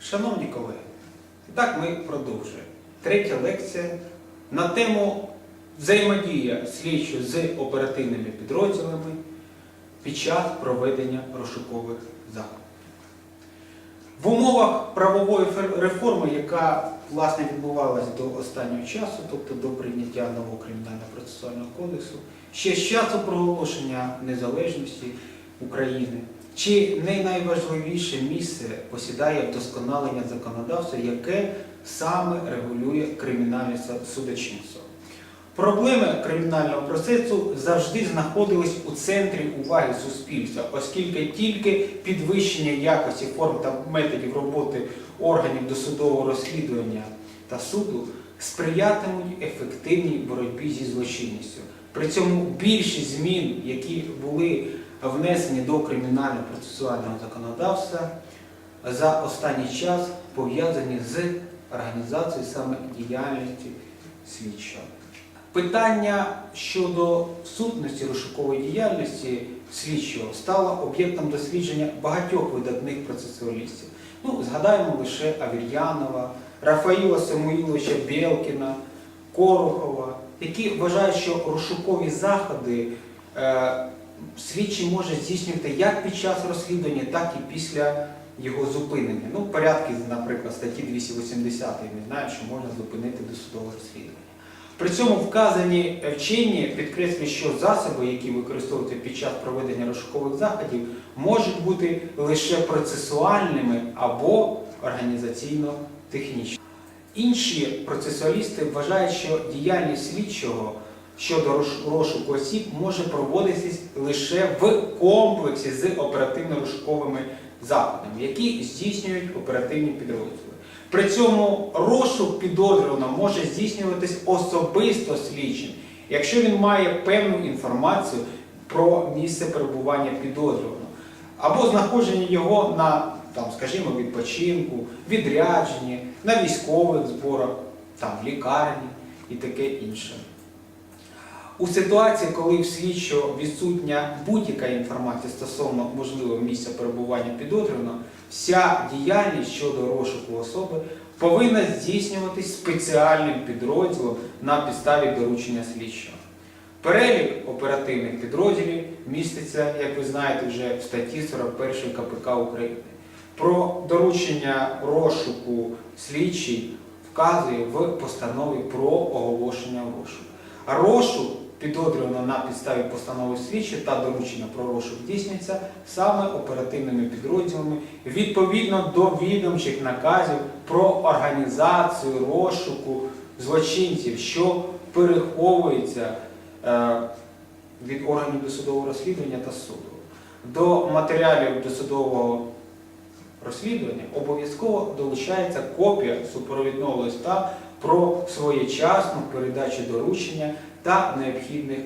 Шановні колеги, так ми продовжуємо. Третя лекція на тему взаємодія слідчого з оперативними підрозділами під час проведення розшукових заходів. В умовах правової реформи, яка власне відбувалася до останнього часу, тобто до прийняття нового кримінального процесуального кодексу, ще з часу проголошення незалежності України, чи не найважливіше місце посідає вдосконалення законодавства, яке саме регулює кримінальне судочинство. Проблеми кримінального процесу завжди знаходились у центрі уваги суспільства, оскільки тільки підвищення якості форм та методів роботи органів досудового розслідування та суду сприятимуть ефективній боротьбі зі злочинністю. При цьому більшість змін, які були внесені до кримінального процесуального законодавства, за останній час пов'язані з організацією саме діяльності слідчого. Питання щодо сутності розшукової діяльності слідчого стало об'єктом дослідження багатьох видатних процесуалістів. Ну, згадаємо лише Авір'янова, Рафаїла Самуїловича Білкіна, Корохова, які вважають, що розшукові заходи е, слідчий може здійснювати як під час розслідування, так і після його зупинення. Ну, порядки, наприклад, статті 280 ми знаємо, що можна зупинити досудове розслідування. При цьому вказані вчені підкреслюють, що засоби, які використовуються під час проведення розшукових заходів, можуть бути лише процесуальними або організаційно-технічними. Інші процесуалісти вважають, що діяльність слідчого щодо розшуку осіб може проводитись лише в комплексі з оперативно-розшуковими заходами, які здійснюють оперативні підрозділи. При цьому розшук підозрюваного може здійснюватись особисто слідчим, якщо він має певну інформацію про місце перебування підозрюваного або знаходження його на, там, скажімо, відпочинку, відрядженні, на військових зборах, там, в лікарні і таке інше. У ситуації, коли в слідчого відсутня будь-яка інформація стосовно можливого місця перебування підозрюваного, вся діяльність щодо розшуку особи повинна здійснюватись спеціальним підрозділом на підставі доручення слідчого. Перелік оперативних підрозділів міститься, як ви знаєте, вже в статті 41 КПК України. Про доручення розшуку слідчий вказує в постанові про оголошення розшуку. Розшук підозрювано на підставі постанови слідчі та доручення про розшук здійснюється саме оперативними підрозділами відповідно до відомчих наказів про організацію розшуку злочинців, що переховується е, від органів досудового розслідування та суду. До матеріалів досудового розслідування обов'язково долучається копія супровідного листа про своєчасну передачу доручення та необхідних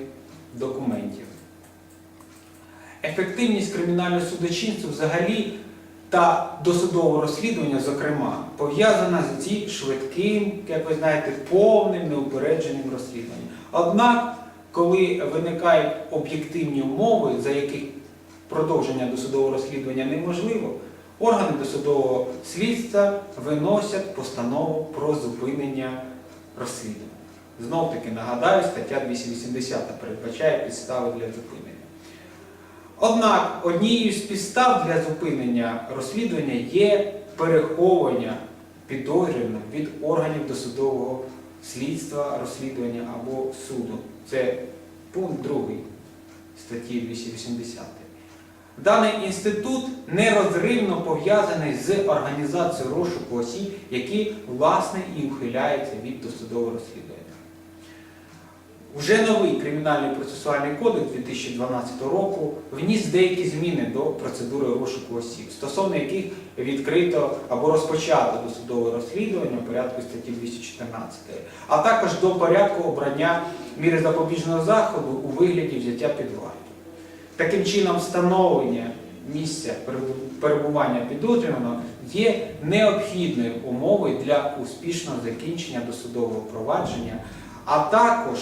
документів. Ефективність кримінального судочинства взагалі та досудового розслідування, зокрема, пов'язана зі швидким, як ви знаєте, повним неупередженим розслідуванням. Однак, коли виникають об'єктивні умови, за яких продовження досудового розслідування неможливо, органи досудового слідства виносять постанову про зупинення розслідування. Знов таки нагадаю, стаття 280 передбачає підстави для зупинення. Однак однією з підстав для зупинення розслідування є переховування підозрюваного від органів досудового слідства, розслідування або суду. Це пункт 2 статті 280. Даний інститут нерозривно пов'язаний з організацією розшуку осіб, які власне і ухиляються від досудового розслідування. Вже новий кримінальний процесуальний кодекс 2012 року вніс деякі зміни до процедури розшуку осіб, стосовно яких відкрито або розпочато досудове розслідування у порядку статті 214, а також до порядку обрання міри запобіжного заходу у вигляді взяття під варту. Таким чином, встановлення місця перебування підозрюваного є необхідною умовою для успішного закінчення досудового провадження, а також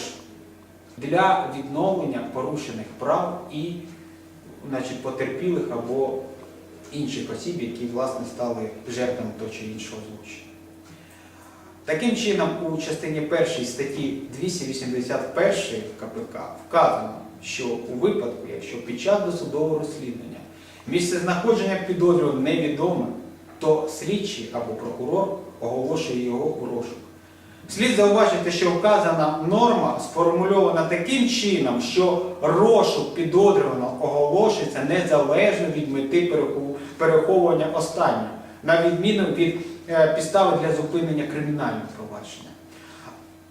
для відновлення порушених прав і значить, потерпілих або інших осіб, які власне стали жертвами того чи іншого злочину. Таким чином, у частині 1 статті 281 КПК вказано, що у випадку, якщо під час досудового розслідування місце знаходження підозрюваного невідоме, то слідчий або прокурор оголошує його у розшук. Слід зауважити, що вказана норма сформульована таким чином, що розшук підозрюваного оголошується незалежно від мети переховування останнього, на відміну від е, підстави для зупинення кримінального провадження.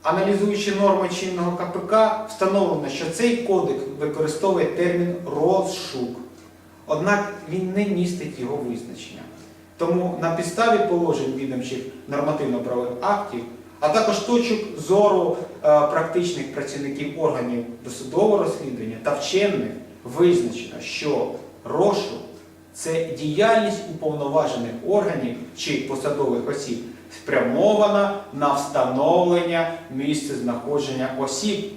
Аналізуючи норми чинного КПК, встановлено, що цей кодекс використовує термін розшук, однак він не містить його визначення. Тому на підставі положень відомчих нормативно-правових актів, а також точок зору е, практичних працівників органів досудового розслідування та вчених визначено, що розшук це діяльність уповноважених органів чи посадових осіб, спрямована на встановлення місця знаходження осіб,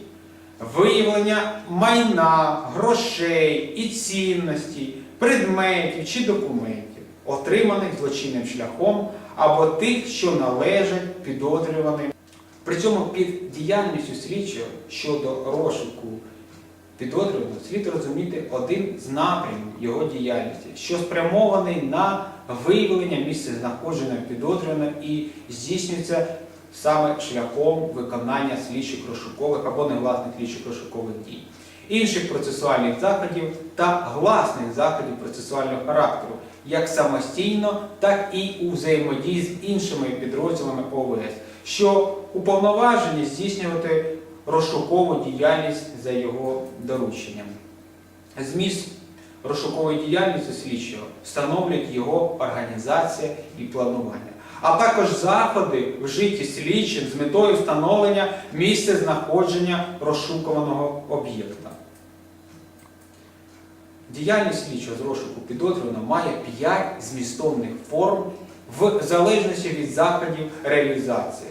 виявлення майна, грошей і цінностей, предметів чи документів, отриманих злочинним шляхом або тих, що належать підозрюваним. При цьому під діяльністю слідчого щодо розшуку підозрюваного слід розуміти один з напрямів його діяльності, що спрямований на виявлення місця знаходження підозрюваного і здійснюється саме шляхом виконання слідчих розшукових або негласних слідчих розшукових дій, інших процесуальних заходів та гласних заходів процесуального характеру, як самостійно, так і у взаємодії з іншими підрозділами ОВС, що уповноважені здійснювати розшукову діяльність за його дорученням. Зміст розшукової діяльності слідчого встановлюють його організація і планування, а також заходи вжиті слідчим з метою встановлення місця знаходження розшукуваного об'єкта. Діяльність слідчого з розшуку підозрюваного має 5 змістовних форм в залежності від заходів реалізації.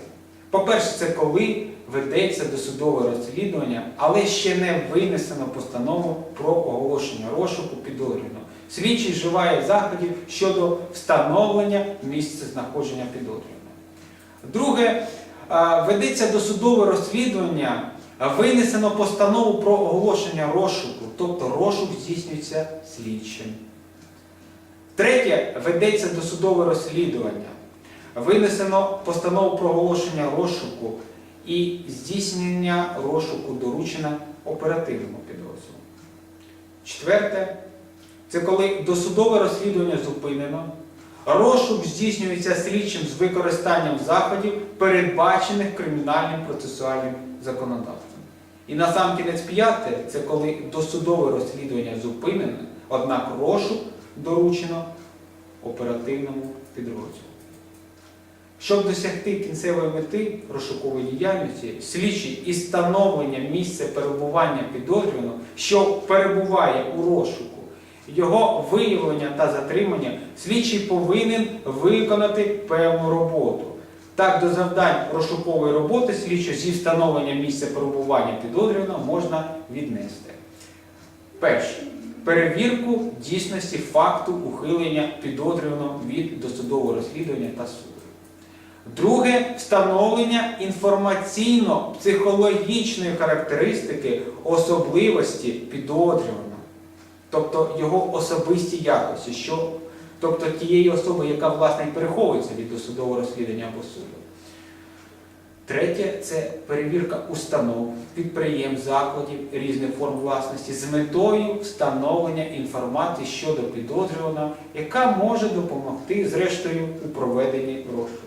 По-перше, це коли ведеться досудове розслідування, але ще не винесено постанову про оголошення розшуку підозрюваного. Слідчий вживає заходів щодо встановлення місця знаходження підозрюваного. Друге, ведеться досудове розслідування, винесено постанову про оголошення розшуку, тобто розшук здійснюється слідчим. Третє, ведеться досудове розслідування. Винесено постанову про оголошення розшуку і здійснення розшуку доручено оперативному підрозділу. Четверте, це коли досудове розслідування зупинено, розшук здійснюється слідчим з використанням заходів, передбачених кримінальним процесуальним законодавством. І на сам кінець п'яте, це коли досудове розслідування зупинено, однак розшук доручено оперативному підрозділу. Щоб досягти кінцевої мети розшукової діяльності, слідчий із встановлення місця перебування підозрюваного, що перебуває у розшуку, його виявлення та затримання, слідчий повинен виконати певну роботу. Так, до завдань розшукової роботи слідчого зі встановлення місця перебування підозрюваного можна віднести. Перше. Перевірку дійсності факту ухилення підозрюваного від досудового розслідування та суду. Друге встановлення інформаційно-психологічної характеристики особливості підозрюваного, тобто його особисті якості, що, тобто тієї особи, яка власне переховується від досудового розслідування або суду. Третє це перевірка установ, підприємств, закладів різних форм власності з метою встановлення інформації щодо підозрюваного, яка може допомогти, зрештою, у проведенні розшуку.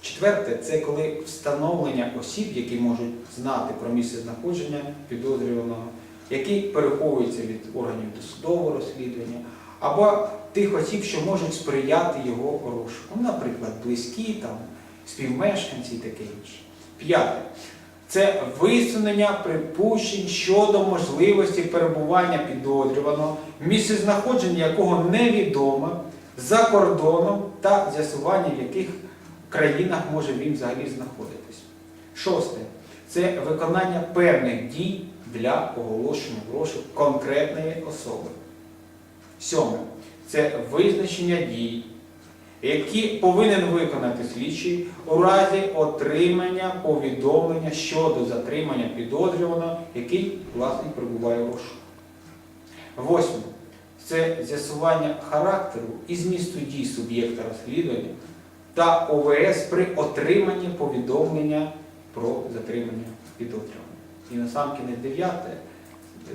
Четверте, це коли встановлення осіб, які можуть знати про місце знаходження підозрюваного, які переховуються від органів досудового розслідування, або тих осіб, що можуть сприяти його розшуку, Ну, наприклад, близькі, там, співмешканці і таке інше. П'яте. Це висунення припущень щодо можливості перебування підозрюваного, місце знаходження якого невідоме за кордоном та з'ясування, в яких країнах може він взагалі знаходитись. Шосте це виконання певних дій для оголошення в конкретної особи. Сьоме це визначення дій, які повинен виконати слідчий у разі отримання повідомлення щодо затримання підозрюваного, який власне перебуває у розшуку. Восьме. Це з'ясування характеру і змісту дій суб'єкта розслідування та ОВС при отриманні повідомлення про затримання підозрюваного. І насамкінець дев'яте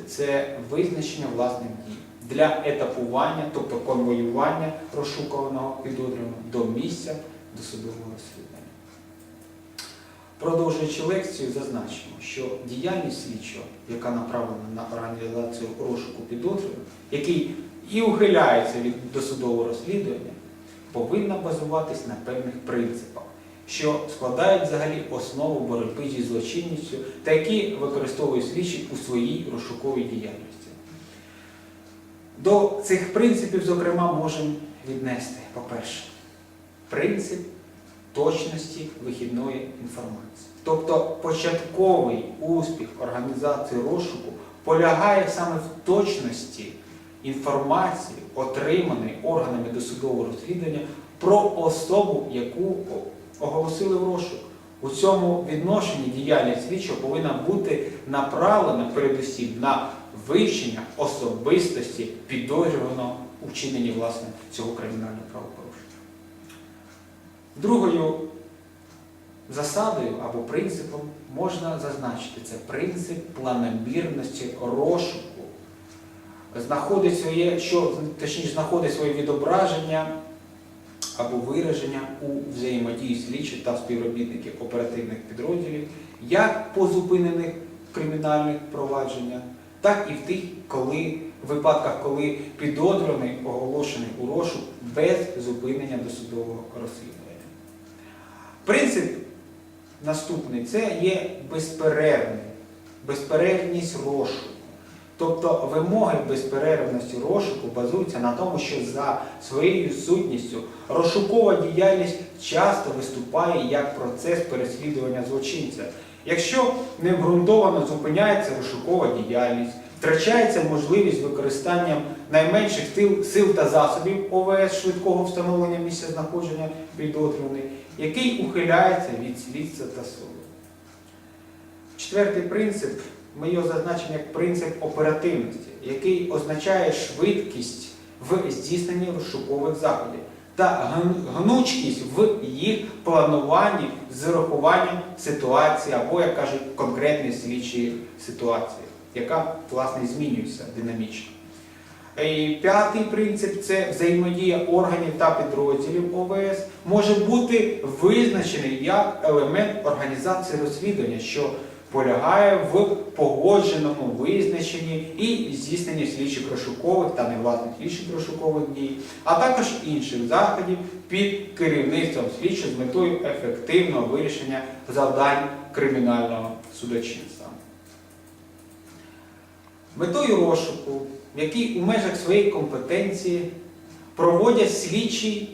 це визначення власних дій для етапування, тобто конвоювання розшукуваного підозрюваного до місця досудового розслідування. Продовжуючи лекцію, зазначимо, що діяльність слідчого, яка направлена на організацію розшуку підозрюваного, який і ухиляється від досудового розслідування, повинна базуватись на певних принципах, що складають взагалі основу боротьби зі злочинністю та які використовує слідчий у своїй розшуковій діяльності. До цих принципів, зокрема, можемо віднести, по-перше, принцип точності вихідної інформації. Тобто початковий успіх організації розшуку полягає саме в точності інформації, отриманої органами досудового розслідування про особу, яку оголосили в розшук. У цьому відношенні діяльність слідчого повинна бути направлена передусім на вивчення особистості підозрюваного у власне цього кримінального правопорушення. Другою засадою або принципом можна зазначити це принцип планомірності розшуку. Знаходить своє, що точніше знаходить своє відображення або вираження у взаємодії слідчих та співробітників оперативних підрозділів як по зупинених кримінальних провадженнях, так і в тих коли, випадках, коли підозрюваний оголошений у розшук без зупинення досудового розслідування. Принцип наступний це є безперервний, безперервність розшуку. Тобто вимоги безперервності розшуку базуються на тому, що за своєю сутністю розшукова діяльність часто виступає як процес переслідування злочинця. Якщо необґрунтовано зупиняється розшукова діяльність, втрачається можливість використання найменших сил та засобів ОВС швидкого встановлення місця знаходження підозрюваний, який ухиляється від слідства та суду. Четвертий принцип, ми його зазначимо як принцип оперативності, який означає швидкість в здійсненні розшукових заходів та гн- гнучкість в їх плануванні з урахуванням ситуації або, як кажуть, конкретної слідчої ситуації, яка власне змінюється динамічно. І п'ятий принцип це взаємодія органів та підрозділів ОВС може бути визначений як елемент організації розслідування, що полягає в погодженому визначенні і здійсненні слідчих розшукових та невласних слідчих розшукових дій, а також інших заходів під керівництвом слідчого з метою ефективного вирішення завдань кримінального судочинства. Метою розшуку, який у межах своєї компетенції проводять слідчі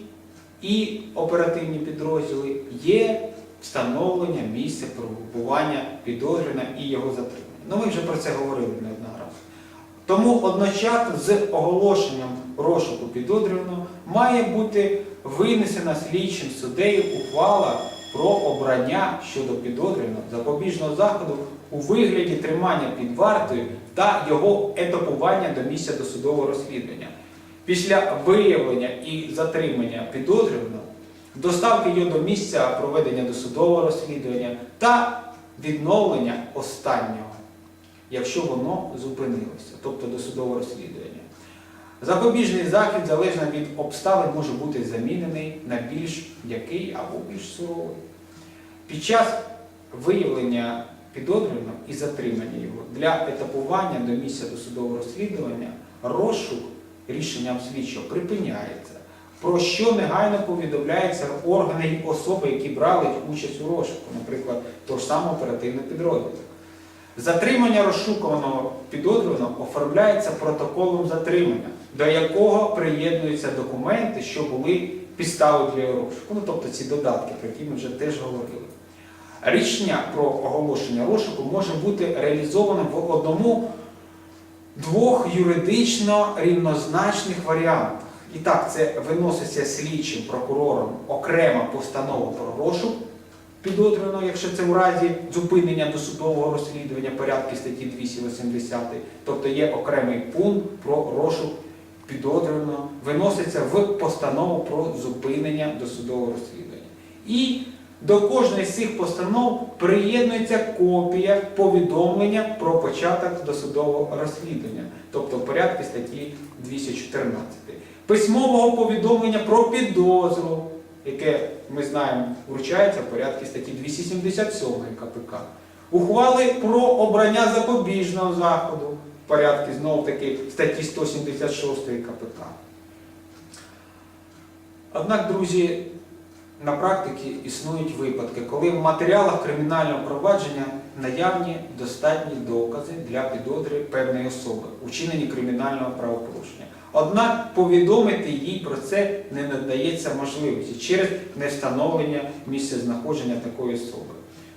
і оперативні підрозділи, є встановлення місця перебування підозрюваного і його затримання. Ну ми вже про це говорили не одна раз. Тому одночасно з оголошенням розшуку підозрюваного має бути винесена слідчим суддею ухвала про обрання щодо підозрюваного запобіжного заходу у вигляді тримання під вартою та його етапування до місця досудового розслідування. Після виявлення і затримання підозрюваного, доставки його до місця проведення досудового розслідування та відновлення останнього, якщо воно зупинилося, тобто досудове розслідування. Запобіжний захід, залежно від обставин, може бути замінений на більш м'який або більш суровий. Під час виявлення підозрюваного і затримання його для етапування до місця досудового розслідування розшук рішенням слідчого припиняється, про що негайно повідомляється органи і особи, які брали участь у розшуку, наприклад, того ж самого оперативного підрозділу. Затримання розшукуваного підозрюваного оформляється протоколом затримання, до якого приєднуються документи, що були підстави для розшуку. Ну, тобто ці додатки, про які ми вже теж говорили. Рішення про оголошення розшуку може бути реалізовано в одному двох юридично рівнозначних варіантах. І так, це виноситься слідчим прокурором окрема постанова про розшук підозрюваного, якщо це в разі зупинення досудового розслідування порядки статті 280, тобто є окремий пункт про розшук підозрюваного, виноситься в постанову про зупинення досудового розслідування. І до кожної з цих постанов приєднується копія повідомлення про початок досудового розслідування, тобто в порядку статті 214. Письмового повідомлення про підозру, яке ми знаємо вручається в порядку статті 277 КПК. Ухвали про обрання запобіжного заходу в порядку знов таки статті 176 КПК. Однак, друзі, на практиці існують випадки, коли в матеріалах кримінального провадження наявні достатні докази для підозри певної особи у кримінального правопорушення. Однак повідомити їй про це не надається можливості через невстановлення місця знаходження такої особи.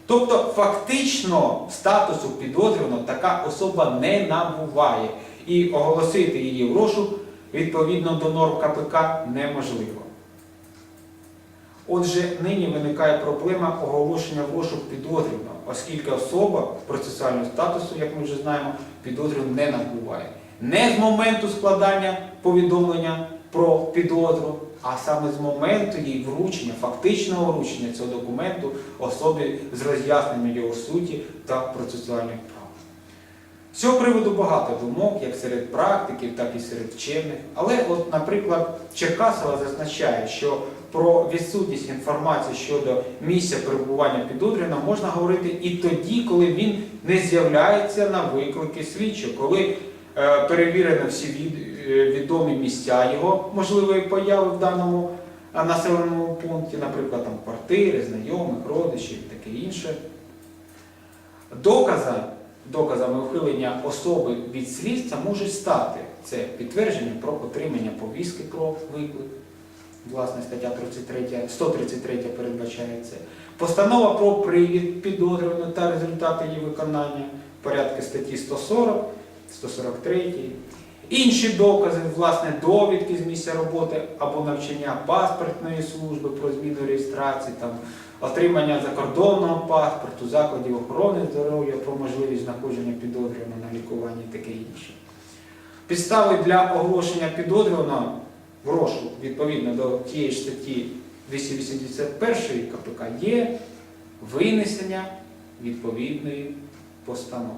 Тобто, фактично статусу підозрюваного така особа не набуває, і оголосити її в розшук відповідно до норм КПК неможливо. Отже, нині виникає проблема оголошення в розшук підозрюваного, оскільки особа процесуального статусу, як ми вже знаємо, підозрюваного не набуває. Не з моменту складання повідомлення про підозру, а саме з моменту її вручення, фактичного вручення цього документу особі з роз'ясненням його суті та процесуальних прав. З цього приводу багато думок, як серед практиків, так і серед вчених. Але, от, наприклад, Черкасова зазначає, що про відсутність інформації щодо місця перебування підозрюваного можна говорити і тоді, коли він не з'являється на виклики слідчого, коли е, перевірено всі е, відомі місця його можливої появи в даному е, населеному пункті, наприклад, там квартири, знайомих, родичів і таке інше. Доказа, доказами ухилення особи від слідства можуть стати це підтвердження про отримання повістки про виклик. Власне, стаття 33, 133 передбачає це. Постанова про привід підозрюваного та результати її виконання в порядку статті 140, 143. Інші докази, власне, довідки з місця роботи або навчання паспортної служби про зміну реєстрації, там, отримання закордонного паспорту, закладів охорони здоров'я про можливість знаходження підозрюваного на лікуванні і таке інше. Підстави для оголошення підозрюваного в розшук відповідно до тієї ж статті 281 КПК є винесення відповідної постанови.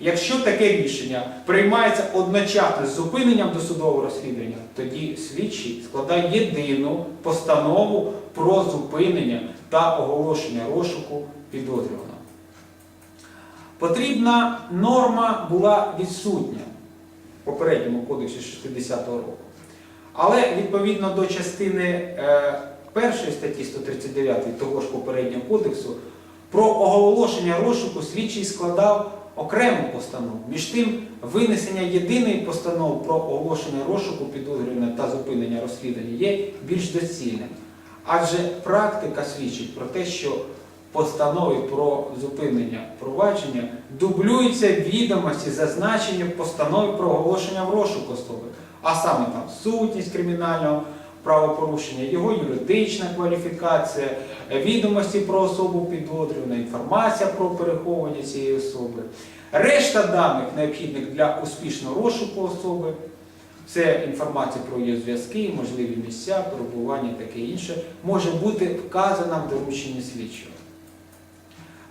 Якщо таке рішення приймається одночасно з зупиненням досудового розслідування, тоді слідчий складає єдину постанову про зупинення та оголошення розшуку підозрюваного. Потрібна норма була відсутня в попередньому кодексі 60-го року. Але відповідно до частини е, першої статті 139 того ж попереднього кодексу про оголошення розшуку слідчий складав окрему постанову. Між тим, винесення єдиної постанови про оголошення розшуку підозрюваного та зупинення розслідування є більш доцільним. Адже практика свідчить про те, що постанови про зупинення провадження дублюються відомості, зазначені в постанові про оголошення в розшук особи, а саме там сутність кримінального правопорушення, його юридична кваліфікація, відомості про особу підозрюваного, інформація про переховування цієї особи, решта даних необхідних для успішного розшуку особи. Це інформація про її зв'язки, можливі місця, перебування і таке інше, може бути вказана в дорученні слідчого.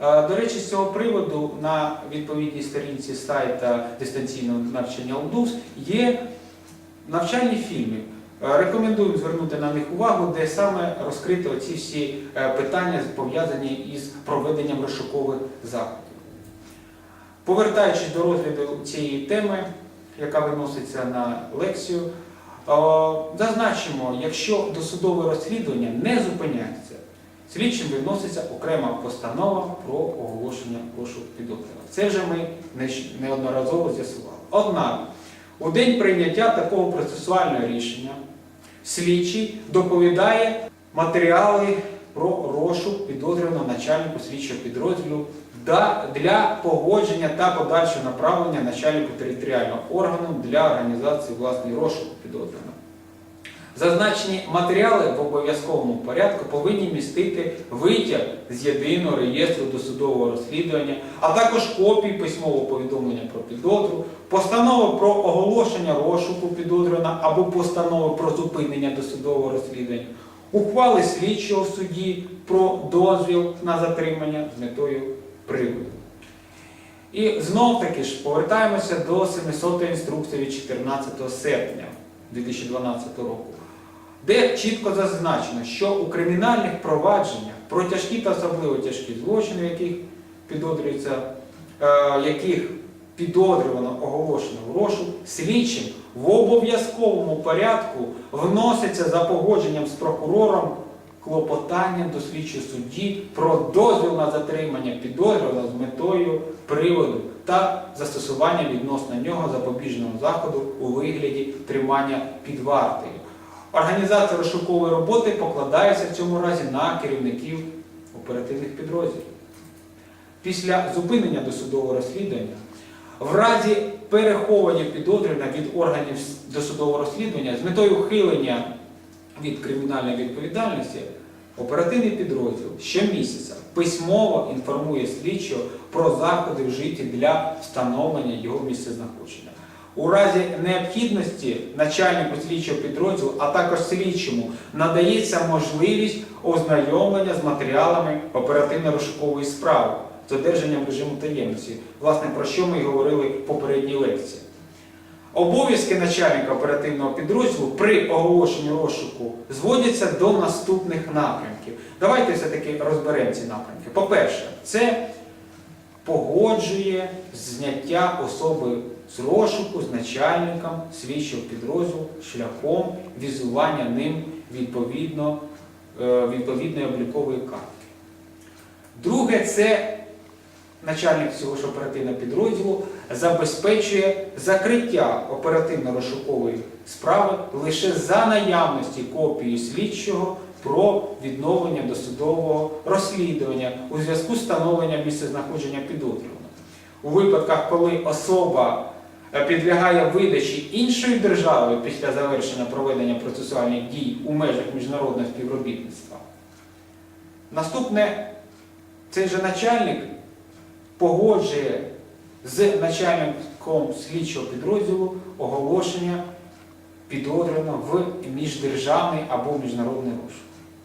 Е, До речі, з цього приводу на відповідній сторінці сайта дистанційного навчання УДУС є навчальні фільми. Е, Рекомендую звернути на них увагу, де саме розкрито ці всі е, питання, пов'язані із проведенням розшукових заходів. Повертаючись до розгляду цієї теми, яка виноситься на лекцію, е, зазначимо, якщо досудове розслідування не зупиняється, слідчим виноситься окрема постанова про оголошення розшуку підозрюваного. Це вже ми неодноразово з'ясували. Однак, у день прийняття такого процесуального рішення слідчий доповідає матеріали про розшук підозрюваного начальнику слідчого підрозділу для погодження та подальшого направлення начальнику територіального органу для організації власної розшуку підозрюваного. Зазначені матеріали в обов'язковому порядку повинні містити витяг з єдиного реєстру досудового розслідування, а також копії письмового повідомлення про підозру, постанови про оголошення розшуку підозрюваного або постанови про зупинення досудового розслідування, ухвали слідчого в суді про дозвіл на затримання з метою приводу. І знов таки ж повертаємося до 700 інструкції від 14 серпня 2012 року, де чітко зазначено, що у кримінальних провадженнях про тяжкі та особливо тяжкі злочини, яких підозрюється, е, яких підозрювано оголошено в розшук, слідчим в обов'язковому порядку вноситься за погодженням з прокурором клопотання до слідчого судді про дозвіл на затримання підозрюваного з метою приводу та застосування відносно нього запобіжного заходу у вигляді тримання під вартою. Організація розшукової роботи покладається в цьому разі на керівників оперативних підрозділів. Після зупинення досудового розслідування в разі переховування підозрюваного від органів досудового розслідування з метою ухилення від кримінальної відповідальності оперативний підрозділ щомісяця письмово інформує слідчого про заходи вжиті для встановлення його місцезнаходження. У разі необхідності начальнику слідчого підрозділу, а також слідчому надається можливість ознайомлення з матеріалами оперативно-розшукової справи з одержанням режиму таємниці, власне, про що ми і говорили в попередній лекції. Обов'язки начальника оперативного підрозділу при оголошенні розшуку зводяться до наступних напрямків. Давайте все-таки розберемо ці напрямки. По-перше, це погоджує зняття особи з розшуку з начальником слідчого підрозділу шляхом візування ним відповідно, е, відповідної облікової картки. Друге, це начальник цього ж оперативного підрозділу забезпечує закриття оперативно-розшукової справи лише за наявності копії слідчого про відновлення досудового розслідування у зв'язку з встановленням місцезнаходження підозрюваного. У випадках, коли особа підлягає видачі іншої держави після завершення проведення процесуальних дій у межах міжнародного співробітництва. Наступне, цей же начальник погоджує з начальником слідчого підрозділу оголошення підозрюваного в міждержавний або міжнародний розшук.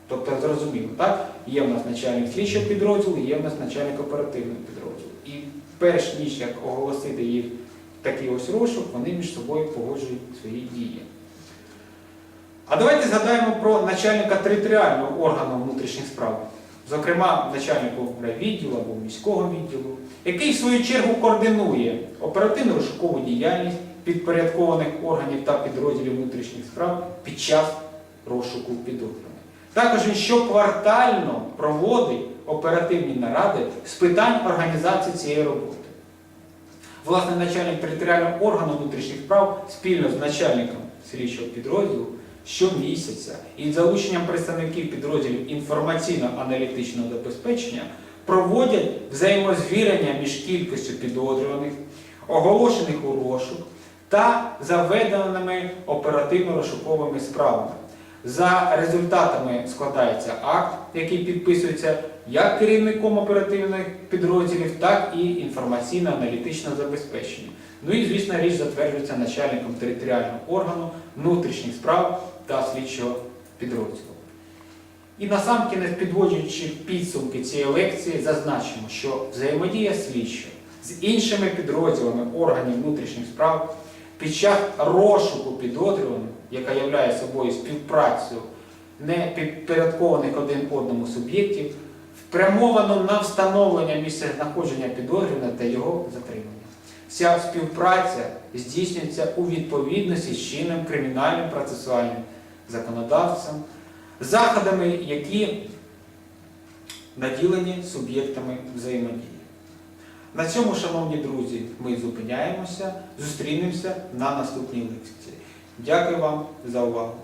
Тобто, зрозуміло, так? Є в нас начальник слідчого підрозділу, є в нас начальник оперативного підрозділу. І перш ніж як оголосити їх такий ось розшук, вони між собою погоджують свої дії. А давайте згадаємо про начальника територіального органу внутрішніх справ, зокрема начальнику відділу або міського відділу, який в свою чергу координує оперативну розшукову діяльність підпорядкованих органів та підрозділів внутрішніх справ під час розшуку підозрюваних. Також він щоквартально проводить оперативні наради з питань організації цієї роботи. Власне, начальник територіального органу внутрішніх справ спільно з начальником слідчого підрозділу щомісяця і залученням представників підрозділів інформаційно-аналітичного забезпечення проводять взаємозвірення між кількістю підозрюваних, оголошених у розшук та заведеними оперативно-розшуковими справами. За результатами складається акт, який підписується як керівником оперативних підрозділів, так і інформаційно-аналітичного забезпечення. Ну і, звісно, річ затверджується начальником територіального органу внутрішніх справ та слідчого підрозділу. І насамкінець, підводжуючи підсумки цієї лекції, зазначимо, що взаємодія слідчого з іншими підрозділами органів внутрішніх справ під час розшуку підозрюваного, яка являє собою співпрацю не підпорядкованих один одному суб'єктів, спрямовано на встановлення місця знаходження підозрюваного та його затримання. Ця співпраця здійснюється у відповідності з чинним кримінальним процесуальним законодавством, заходами, які наділені суб'єктами взаємодії. На цьому, шановні друзі, ми зупиняємося, зустрінемося на наступній лекції. Дякую вам за увагу.